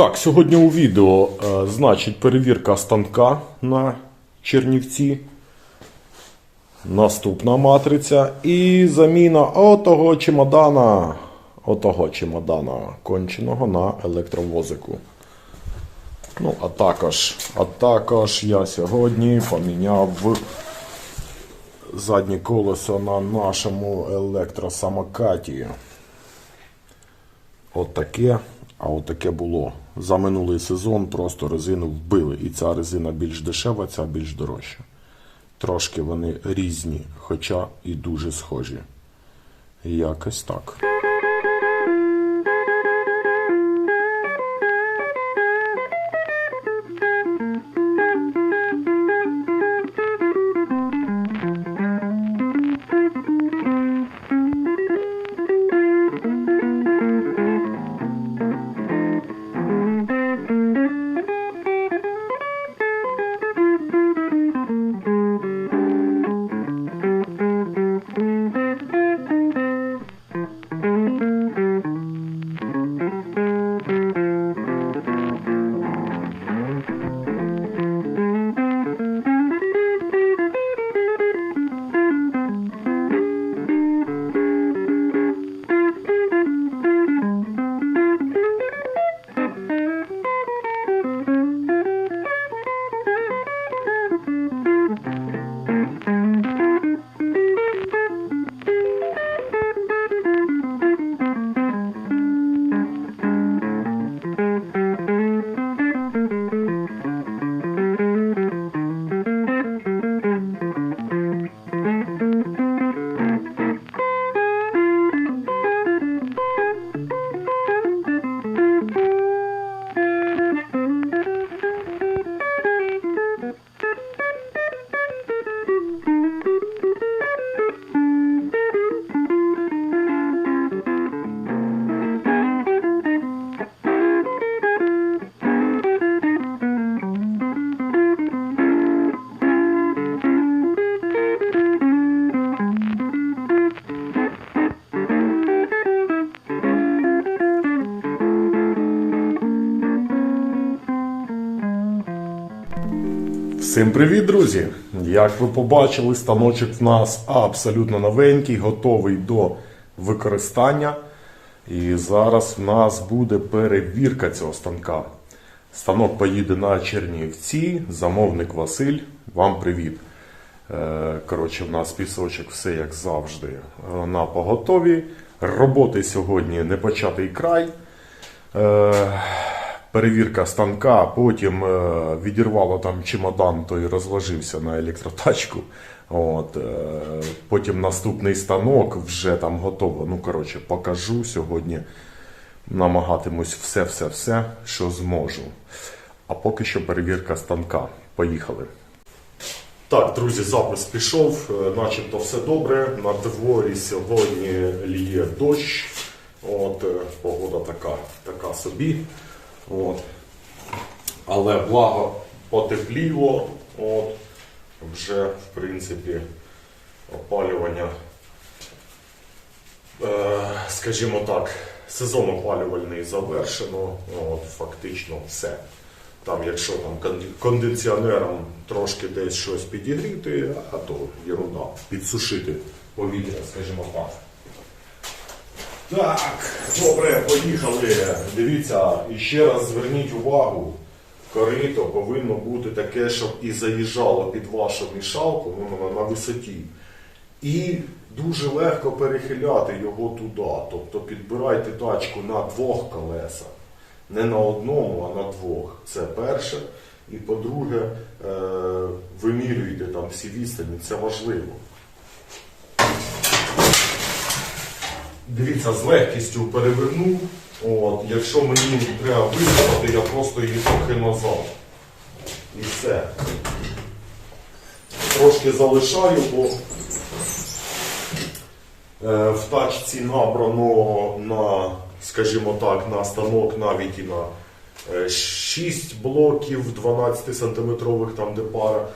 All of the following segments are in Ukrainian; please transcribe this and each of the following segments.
Так, сьогодні у відео, е, значить, перевірка станка на Чернівці. Наступна матриця і заміна отого чемодана. Отого чемодана конченого на електровозику. Ну, а також, а також я сьогодні поміняв заднє колесо на нашому електросамокаті. От таке, а от таке було. За минулий сезон просто резину вбили. І ця резина більш дешева, ця більш дорожча. Трошки вони різні, хоча і дуже схожі. Якось так. Всім привіт, друзі! Як ви побачили, станочок в нас абсолютно новенький, готовий до використання. І зараз в нас буде перевірка цього станка. Станок поїде на Чернівці, замовник Василь. Вам привіт. Е, Коротше, в нас пісочок, все як завжди, е, на поготові. Роботи сьогодні не початий край. Перевірка станка, потім е, відірвало там чемодан, той розложився на електротачку. От, е, потім наступний станок вже там готово. Ну, коротше, покажу сьогодні. Намагатимусь все-все-все, що зможу. А поки що перевірка станка. Поїхали. Так, друзі, запис пішов, е, начебто все добре. На дворі сьогодні ліє дощ. От, погода така, така собі. От. Але благо потепліло. От. Вже, в принципі, опалювання, е, скажімо так, сезон опалювальний завершено. От, фактично все. Там, якщо там кондиціонером трошки десь щось підігріти, а то єрунда, підсушити повітря, скажімо так. Так, добре, поїхали. Дивіться, і ще раз зверніть увагу. Корито повинно бути таке, щоб і заїжджало під вашу мішалку ну, на, висоті. І дуже легко перехиляти його туди. Тобто підбирайте тачку на двох колесах. Не на одному, а на двох. Це перше. І по-друге, е, вимірюйте там всі відстані, це важливо. Дивіться, з легкістю перевернув. От, якщо мені треба виставити, я просто її трохи назад. І все. Трошки залишаю, бо е, в тачці набрано на, скажімо так, на станок навіть і на 6 блоків 12 сантиметрових там де пара,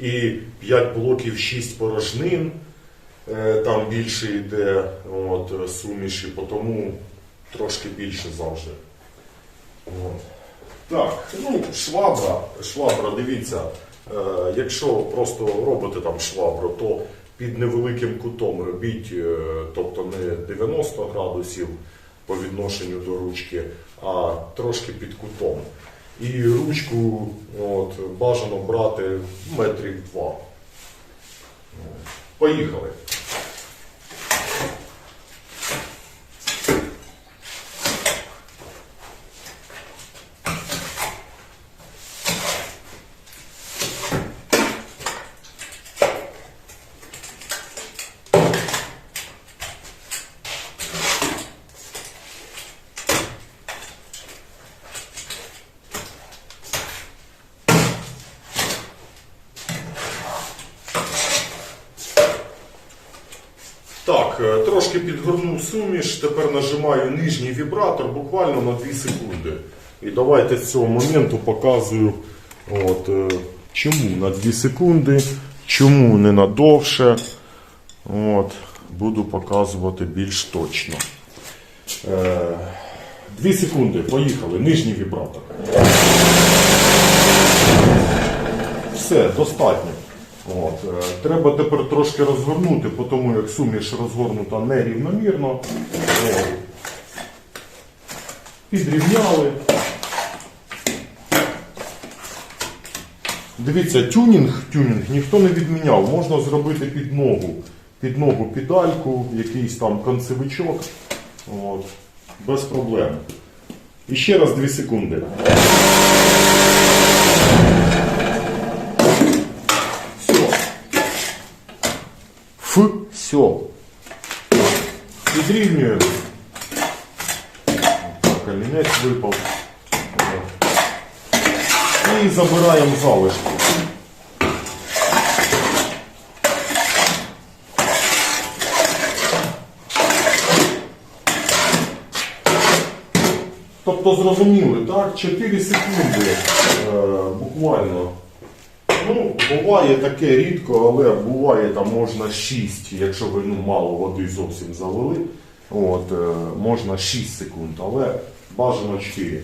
і 5 блоків 6 порожнин. Е, Там більше йде от, суміші, тому трошки більше завжди. От. Так, ну, швабра, швабра, дивіться, е, якщо просто робите там швабру, то під невеликим кутом робіть, е, тобто не 90 градусів по відношенню до ручки, а трошки під кутом. І ручку от, бажано брати метрів два. Поїхали. Так, е, трошки підгорнув суміш, тепер нажимаю нижній вібратор буквально на 2 секунди. І давайте з цього моменту показую, от, е, чому на 2 секунди, чому не на довше. От, буду показувати більш точно. Е, 2 секунди, поїхали, нижній вібратор. Все, достатньо. От, е, треба тепер трошки розгорнути, по тому як суміш розгорнута нерівномірно. От. Підрівняли. Дивіться, тюнінг, тюнінг ніхто не відміняв. Можна зробити під ногу, під ногу педальку, якийсь там концевичок. От, без проблем. І ще раз 2 секунди. Все. Ф, все. Підрівнюємо. Так, камінець випав. От. І забираємо залишки. Тобто зрозуміли, так? 4 секунди е, буквально. Ну, буває таке рідко, але буває там можна 6, якщо ви ну, мало води зовсім залили. От, е, можна 6 секунд, але бажано 4.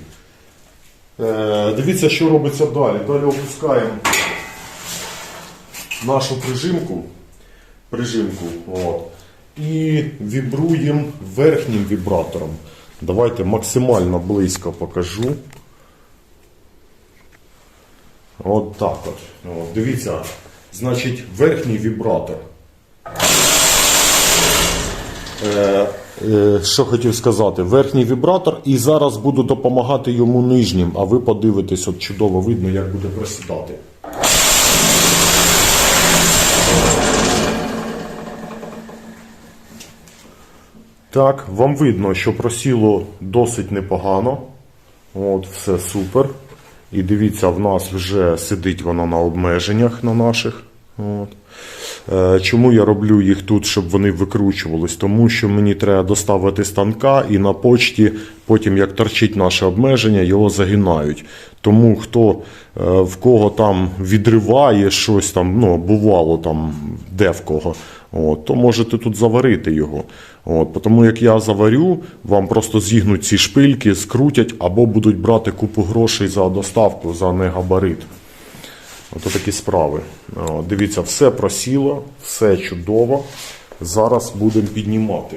Е, дивіться, що робиться далі. Далі опускаємо нашу прижимку. прижимку от, і вібруємо верхнім вібратором. Давайте максимально близько покажу. От так от. От, дивіться, значить, верхній вібратор. Е, е, що хотів сказати, верхній вібратор, і зараз буду допомагати йому нижнім, а ви подивитесь, от чудово видно, як буде просідати. Так, вам видно, що просіло досить непогано. От, все супер. І дивіться, в нас вже сидить вона на обмеженнях на наших. От. Е, Чому я роблю їх тут, щоб вони викручувались? Тому що мені треба доставити станка і на почті, потім як торчить наше обмеження, його загинають. Тому хто е, в кого там відриває щось там, ну бувало там де в кого, от, то можете тут заварити його. От, тому як я заварю, вам просто зігнуть ці шпильки, скрутять або будуть брати купу грошей за доставку, за негабарит. Ото такі справи. О, дивіться, все просіло, все чудово. Зараз будемо піднімати.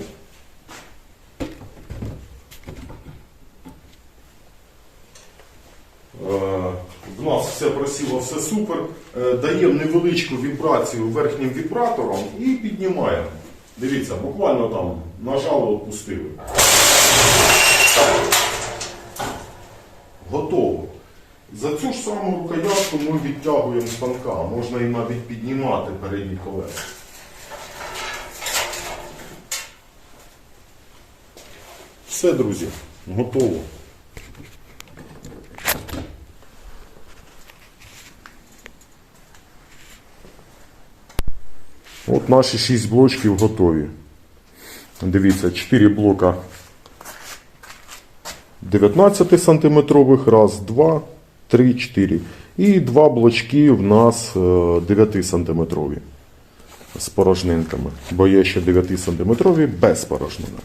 Е, В нас все просіло, все супер. Е, Даємо невеличку вібрацію верхнім вібратором і піднімаємо. Дивіться, буквально там нажали, відпустили. Готово. За цю ж саму рукоятку ми відтягуємо станка. Можна і навіть піднімати передні колеса. Все, друзі, готово. От наші 6 блочків готові. Дивіться, 4 блока 19 сантиметрових, раз, два, три, чотири. І два блочки в нас е, 9 сантиметрові з порожнинками. Бо є ще 9 сантиметрові без порожнинок.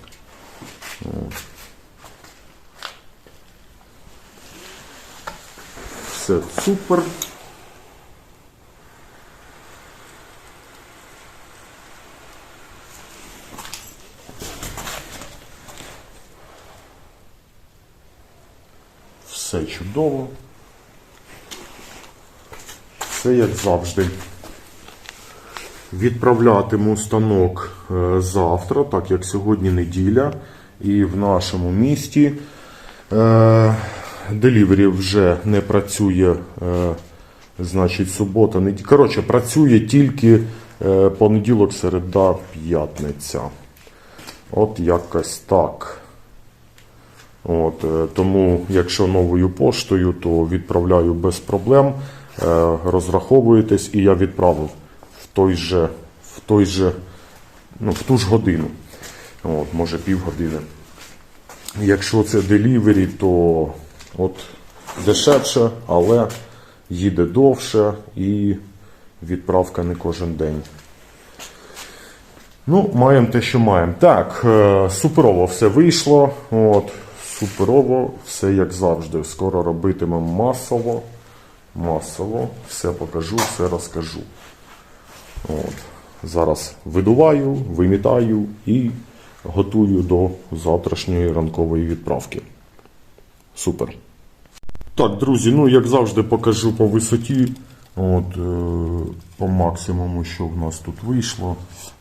Все супер. Все чудово. Все як завжди. Відправлятиму станок е, завтра, так як сьогодні неділя, і в нашому місті е, делівері вже не працює, е, значить, субота. Коротше, працює тільки понеділок, середа, п'ятниця. От якось так. От, е, тому, якщо новою поштою, то відправляю без проблем. Е, Розраховуєтесь, і я відправив в той же, в той же, ну, в ту ж годину. От, може півгодини. Якщо це делівері, то от дешевше, але їде довше і відправка не кожен день. Ну, маємо те, що маємо. Так, е, суперово все вийшло. От, суперово, все як завжди. Скоро робитимемо масово. Масово. Все покажу, все розкажу. От. Зараз видуваю, вимітаю і готую до завтрашньої ранкової відправки. Супер. Так, друзі, ну як завжди покажу по висоті. От, е, по максимуму, що в нас тут вийшло.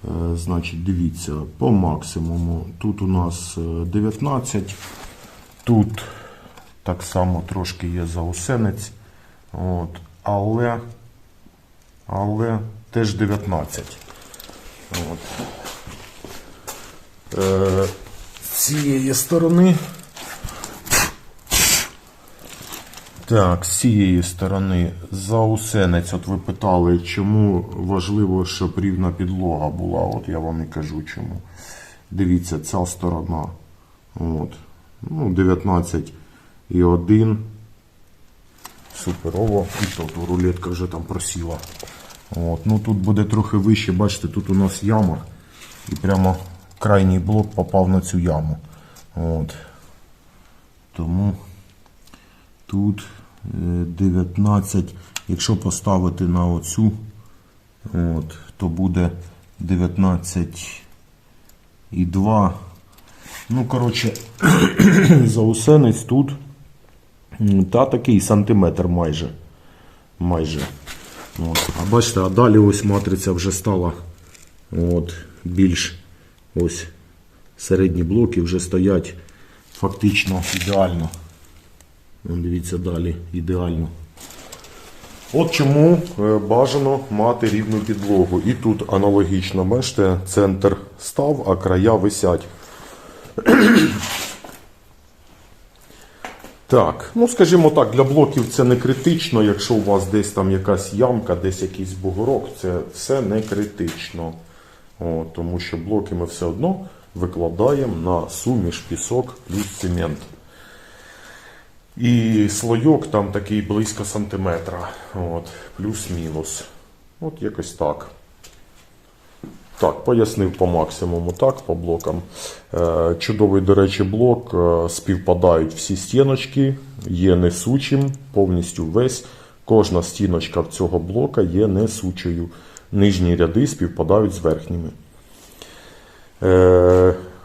Е, значить, дивіться, по максимуму. Тут у нас е, 19, тут так само трошки є заусенець. От, але, але теж 19. От. Е, з цієї сторони. Так, з цієї сторони заусенець. От ви питали, чому важливо, щоб рівна підлога була. От я вам і кажу чому. Дивіться, ця сторона. От. Ну, 19 і 1. Суперово. І тут рулетка вже там просіла. От. Ну тут буде трохи вище, бачите, тут у нас яма. І прямо крайній блок попав на цю яму. От. Тому тут е, 19. Якщо поставити на оцю, от, то буде 19 і 2. Ну, коротше, заусенець тут. Та такий сантиметр майже. Майже. От. А бачите, а далі ось матриця вже стала от, більш ось середні блоки вже стоять фактично ідеально. Вон, Дивіться далі, ідеально. От чому е, бажано мати рівну підлогу. І тут аналогічно, бачите, центр став, а края висять. Так, ну скажімо так, для блоків це не критично. Якщо у вас десь там якась ямка, десь якийсь бугорок, це все не критично. О, тому що блоки ми все одно викладаємо на суміш пісок плюс цемент. І слойок там такий близько сантиметра. Плюс-мінус. От якось так. Так, пояснив по максимуму, так, по блокам. Е, чудовий, до речі, блок. Е, співпадають всі стіночки, є несучим, повністю весь. Кожна стіночка в цього блока є несучою. Нижні ряди співпадають з верхніми.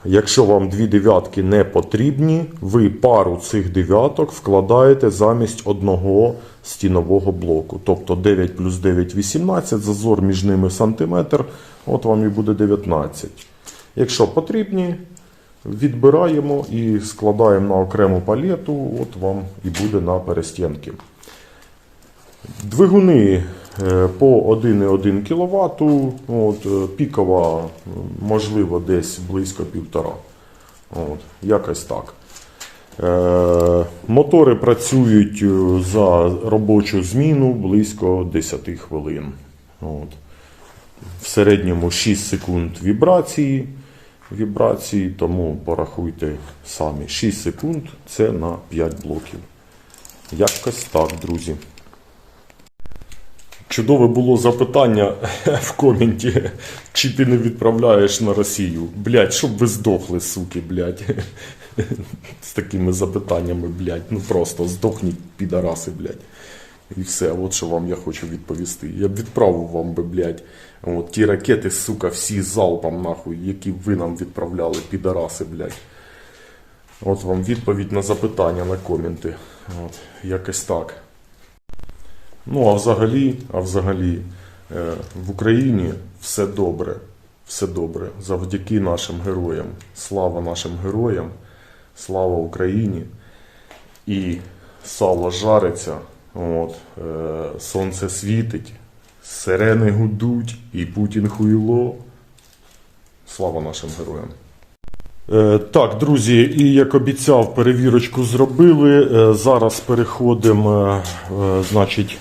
Якщо вам дві дев'ятки не потрібні, ви пару цих дев'яток вкладаєте замість одного стінового блоку. Тобто 9 плюс 9 – 18, зазор між ними сантиметр, от вам і буде 19. Якщо потрібні, відбираємо і складаємо на окрему палету, от вам і буде на перестінки. Двигуни по 1,1 кВт, от, е, пікова, е, можливо, десь близько 1,5. От, якось так. Е, мотори працюють е, за робочу зміну близько 10 хвилин. От. В середньому 6 секунд вібрації, вібрації, тому порахуйте самі. 6 секунд це на 5 блоків. Якось так, друзі. Чудове було запитання в коменті, чи ти не відправляєш на Росію. Блять, щоб ви здохли, суки, блять. З такими запитаннями, блять. Ну просто здохніть, підараси, блять. І все, от що вам я хочу відповісти. Я б відправив вам би, блядь, от, ті ракети, сука, всі залпом, нахуй, які ви нам відправляли, підараси, блядь. От вам відповідь на запитання, на коменти. От, якось так. Ну, а взагалі, а взагалі, е, в Україні все добре. Все добре. Завдяки нашим героям. Слава нашим героям, слава Україні. І сало жариться, от, е, сонце світить, сирени гудуть, і Путін хуйло. Слава нашим героям. Е, Так, друзі, і як обіцяв, перевірочку зробили. Зараз переходимо, значить,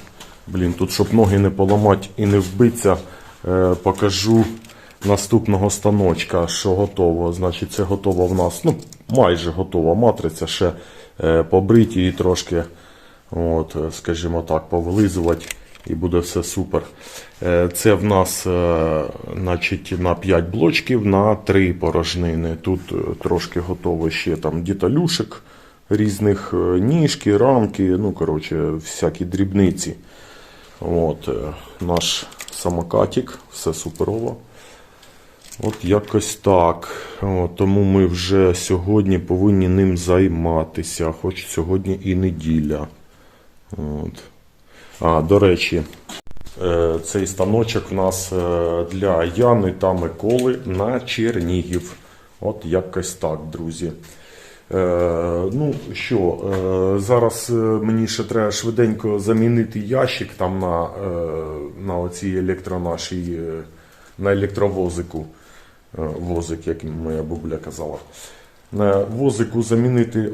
блін, тут щоб ноги не поламати і не вбитися, е, покажу наступного станочка, що готово. Значить, це готова в нас, ну, майже готова матриця, ще е, побриті і трошки, от, е, скажімо так, повилизувати. І буде все супер. Це в нас значить, на 5 блочків на 3 порожнини. Тут трошки готово ще там діталюшек різних, ніжки, рамки, ну, коротше, всякі дрібниці. От, е, наш самокатик, все суперово. От якось так. От, тому ми вже сьогодні повинні ним займатися, хоч сьогодні і неділя. От. А, до речі, е, цей станочок в нас е, для Яни та Миколи на Чернігів. От якось так, друзі. Е, ну що, е, зараз е, мені ще треба швиденько замінити ящик там на, на оцій електронашій, е, на електровозику. Возик, як моя бабуля казала. На возику замінити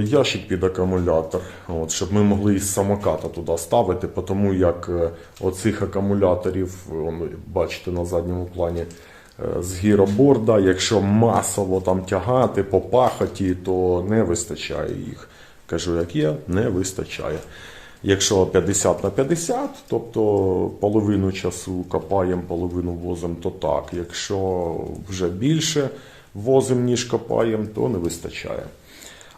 ящик під акумулятор, от, щоб ми могли із самоката туди ставити, тому як оцих акумуляторів, бачите на задньому плані, з гіроборда, якщо масово там тягати по пахоті, то не вистачає їх. Кажу, як є, не вистачає. Якщо 50 на 50, тобто половину часу копаємо, половину возимо, то так. Якщо вже більше возимо, ніж копаємо, то не вистачає.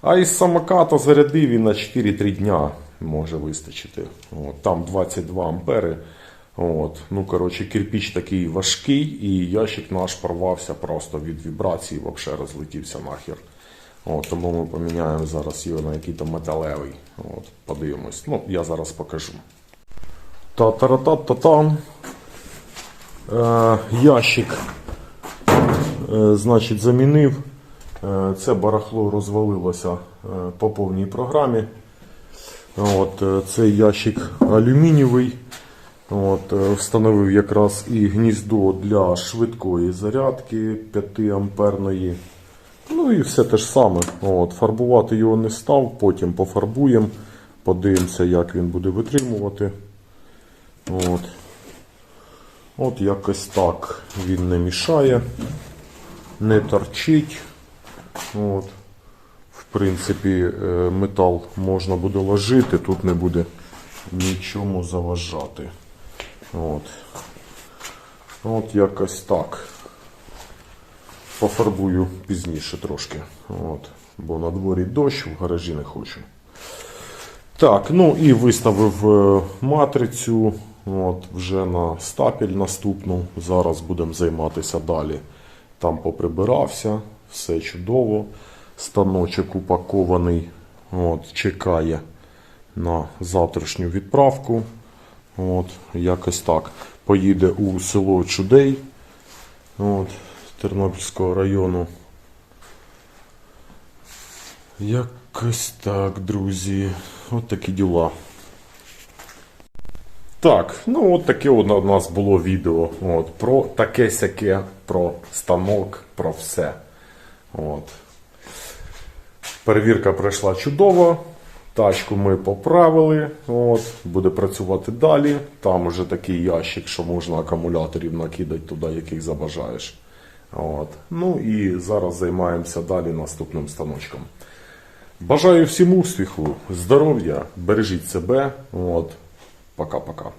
А із самоката зарядив і на 4-3 дня може вистачити. От, там 22 ампери. От, ну, коротше, кирпіч такий важкий, і ящик наш порвався просто від вібрації, взагалі розлетівся нахер. От, тому ми поміняємо зараз його на який-то металевий. От, подивимось. Ну, я зараз покажу. Та-та-та-та-там. Е, ящик, е, значить, замінив. Е, це барахло розвалилося е, по повній програмі. От, е, цей ящик алюмінієвий. От, е, встановив якраз і гніздо для швидкої зарядки 5 амперної. Ну і все те ж саме. От, фарбувати його не став, потім пофарбуємо, подивимося, як він буде витримувати. От. От якось так він не мішає, не торчить. От. В принципі, е, метал можна буде ложити, тут не буде нічому заважати. От. От якось так. Пофарбую пізніше трошки. От. Бо на дворі дощ, в гаражі не хочу. Так, ну і виставив е, матрицю от, вже на стапель наступну. Зараз будемо займатися далі. Там поприбирався, все чудово. Станочок упакований, от, чекає на завтрашню відправку. От, якось так. Поїде у село Чудей от, Тернопільського району. Якось так, друзі. От такі діла. Так, ну от таке у нас було відео. От, про таке сяке, про станок, про все. От. Перевірка пройшла чудово. Тачку ми поправили. От, буде працювати далі. Там вже такий ящик, що можна акумуляторів накидати туди, яких забажаєш. От. Ну і зараз займаємося далі наступним станочком. Бажаю всім успіху, здоров'я, бережіть себе. Пока-пока.